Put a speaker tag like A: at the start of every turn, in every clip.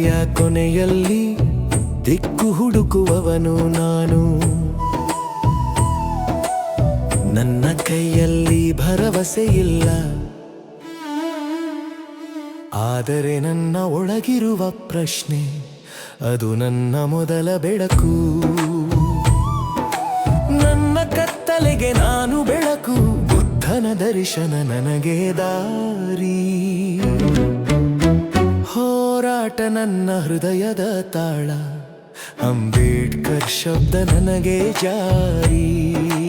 A: ಕತ್ತಲೆಯ ಕೊನೆಯಲ್ಲಿ ದಿಕ್ಕು ಹುಡುಕುವವನು ನಾನು. ನನ್ನ ಕೈಯಲ್ಲಿ ಭರವಸೆ ಇಲ್ಲ. ಆದರೆ ನನ್ನ ಒಳಗಿರುವ ಪ್ರಶ್ನೆ, ಅದು ನನ್ನ ಮೊದಲ ಬೆಳಕು. ನನ್ನ ಕತ್ತಲೆಗೆ ನಾನು ಬೆಳಕು, ಬುದ್ಧನ ದರ್ಶನ ನನಗೆ ದಾರಿ. ಹೋರಾಟ ನನ್ನ ಹೃದಯದ ತಾಳ. ಅಂಬೇಡ್ಕರ್ ಶಬ್ದ ನನಗೆ ಜಾರಿ.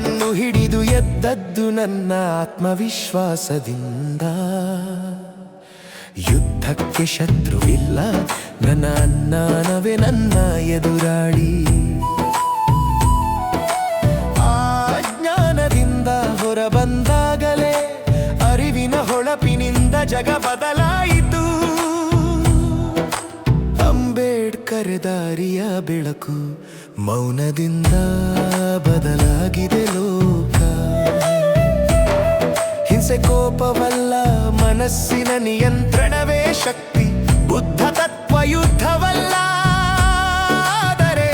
A: ಮಣ್ಣು ಹಿಡಿದು ಎದ್ದದ್ದು ನನ್ನ ಆತ್ಮವಿಶ್ವಾಸದಿಂದ. ಯುದ್ಧಕ್ಕೆ ಶತ್ರುವಿಲ್ಲ, ನನ್ನ ಅನ್ನಾನವೇ ನನ್ನ ಎದುರಾಳಿ. ಆ ಹೊರಬಂದಾಗಲೇ, ಅರಿವಿನ ಹೊಳಪಿನಿಂದ ಜಗ ಬದಲಾಯಿತು. ಅಂಬೇಡ್ಕರ್ ದಾರಿಯ ಬೆಳಕು ಮೌನದಿಂದ ಬದಲಾಗಿದೆ ಲೋಕ. ಹಿಂಸೆ ಕೋಪವಲ್ಲ ಮನಸ್ಸಿನ ನಿಯಂತ್ರಣವೇ ಶಕ್ತಿ. ಬುದ್ಧ ತತ್ವ ಯುದ್ಧವಲ್ಲ. ಆದರೆ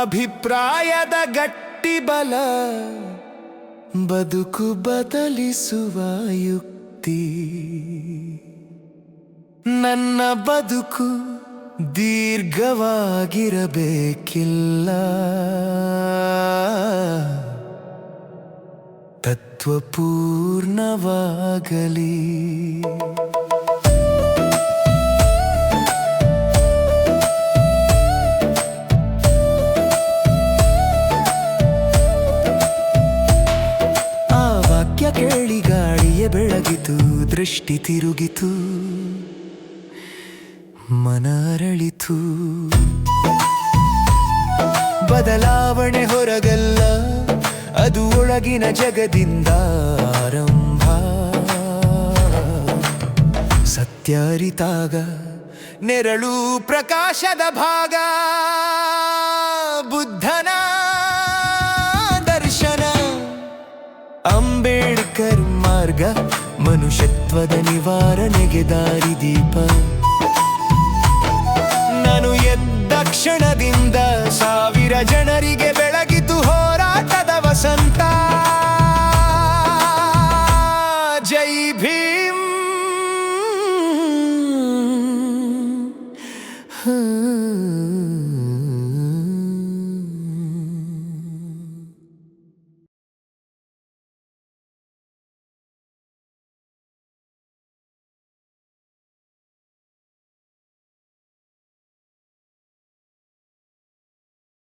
A: ಅಭಿಪ್ರಾಯದ ಗಟ್ಟಿ ಬಲ ಬದುಕು ಬದಲಿಸುವ ಯುಕ್ತಿ. ನನ್ನ ಬದುಕು ದೀರ್ಘವಾಗಿರಬೇಕಿಲ್ಲ. ತತ್ವಪೂರ್ಣವಾಗಲಿ. ಆ ವಾಕ್ಯ ಕೇಳಿ ಗಾಳಿಯ ಬೆಳಗಿತು ದೃಷ್ಟಿ ತಿರುಗಿತು. ಮನ ಅರಳಿತು ಬದಲಾವಣೆ ಹೊರಗಲ್ಲ ಅದು ಒಳಗಿನ ಜಗದಿಂದ ಆರಂಭ. ಸತ್ಯರಿತಾಗ ನೆರಳು ಪ್ರಕಾಶದ ಭಾಗ. ಬುದ್ಧನ ದರ್ಶನ. ಅಂಬೇಡ್ಕರ್ ಮಾರ್ಗ ಮನುಷ್ಯತ್ವದ ನಿವಾರಣೆಗೆ ದಾರಿದೀಪ. ನಾನು ಎದ್ದ ಕ್ಷಣದಿಂದ ಸಾವಿರ ಜನರಿಗೆ ಬೆಳಗಿತು ಹೋರಾಟದ ವಸಂತ. ಜೈ ಭೀಮ್.